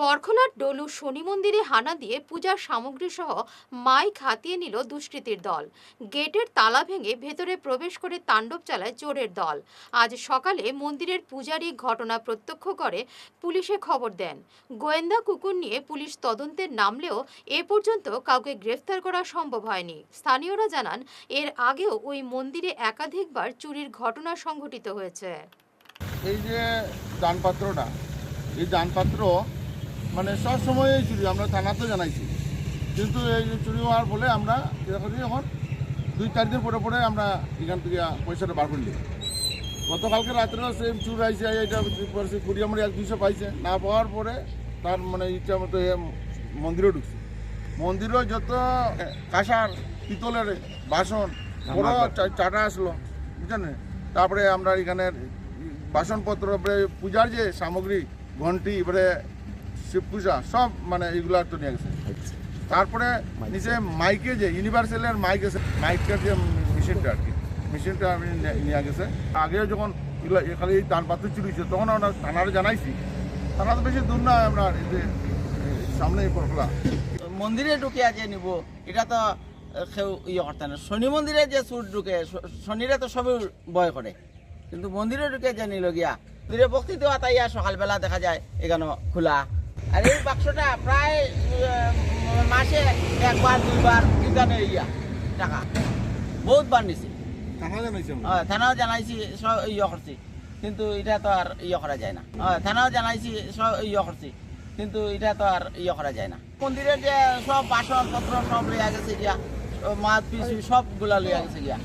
বরখলার ডলু শনি মন্দিরে হানা দিয়ে পূজার সামগ্রী সহ মাইক হাতিয়ে নিল দুষ্কৃতীর দল। গেটের তালা ভেঙে ভেতরে প্রবেশ করে তাণ্ডব চালায় চোরের দল। আজ সকালে মন্দিরের পূজারী ঘটনা প্রত্যক্ষ করে, পুলিশে খবর দেন। গোয়েন্দা কুকুর নিয়ে পুলিশ তদন্তের নামলেও এ পর্যন্ত কাউকে গ্রেফতার করা সম্ভব হয়নি। স্থানীয়রা জানান, এর আগেও ওই মন্দিরে একাধিকবার চুরির ঘটনা সংঘটিত হয়েছে। এই যে দানপাত্রটা এই দানপাত্র মানে সব সময়ই চুরি আমরা থানাতেও জানাইছি। কিন্তু এই চুরি হওয়ার ফলে আমরা যেটা করি এখন দুই চার দিন পরে পরে আমরা এখান থেকে পয়সাটা বার করলি গতকালকে রাত্রেও সেম চুর আইসে এটা পড়ছে কুড়ি আমার এক দুইশো পাইছে। না পাওয়ার পরে তার মানে ইচ্ছা মতো মন্দিরে ঢুকছে। মন্দিরও যত কাঁসার পিতলের বাসন বড় চাটা আসলো বুঝছেন তারপরে আমরা এখানে বাসনপত্র পূজার যে সামগ্রী ঘন্টি এবারে শিব পূজা, সব মানে এগুলো তো নিয়ে গেছে। তারপরে নিচে মাইকে যে ইউনিভার্সালের মাইক আছে মাইকের যে মেশিনটা আর কি মেশিনটা আমি নিয়ে গেছে। আগে যখন এগুলো এখানে এই তানপাত্র চুরি ছিল তখন আমরা থানারে জানাইছি। থানা তো বেশি দূর না আমরা এই যে সামনে পরখলা মন্দিরে ঢুকে আছে নিব, এটা তো কেউ ইয়ে করতে না। শনি মন্দিরে যে চুর ঢুকে শনিরে তো সবই ভয় করে। কিন্তু মন্দিরে ঢুকে যে নিল গিয়া মন্দিরে ভক্তি দেওয়া তাই সকালবেলা দেখা যায়, এখানে খোলা। আর এই বাক্সটা প্রায় মাসে একবার দুইবার কিনে ইয়া টাকা। বহুতবার নিছি। থানা জানাইছি হ্যাঁ, থানাও জানাইছি সব ইয়ে করছি কিন্তু এটা তো আর ইয়ে করা যায় না। থানাও জানাইছি সব ইয়ে করছি কিন্তু এটা তো আর ইয়ে করা যায় না। মন্দিরের যে সব বাসনপত্র সব লইয়া গেছে গিয়া মাছ পিস সবগুলা লইয়া গেছে গিয়া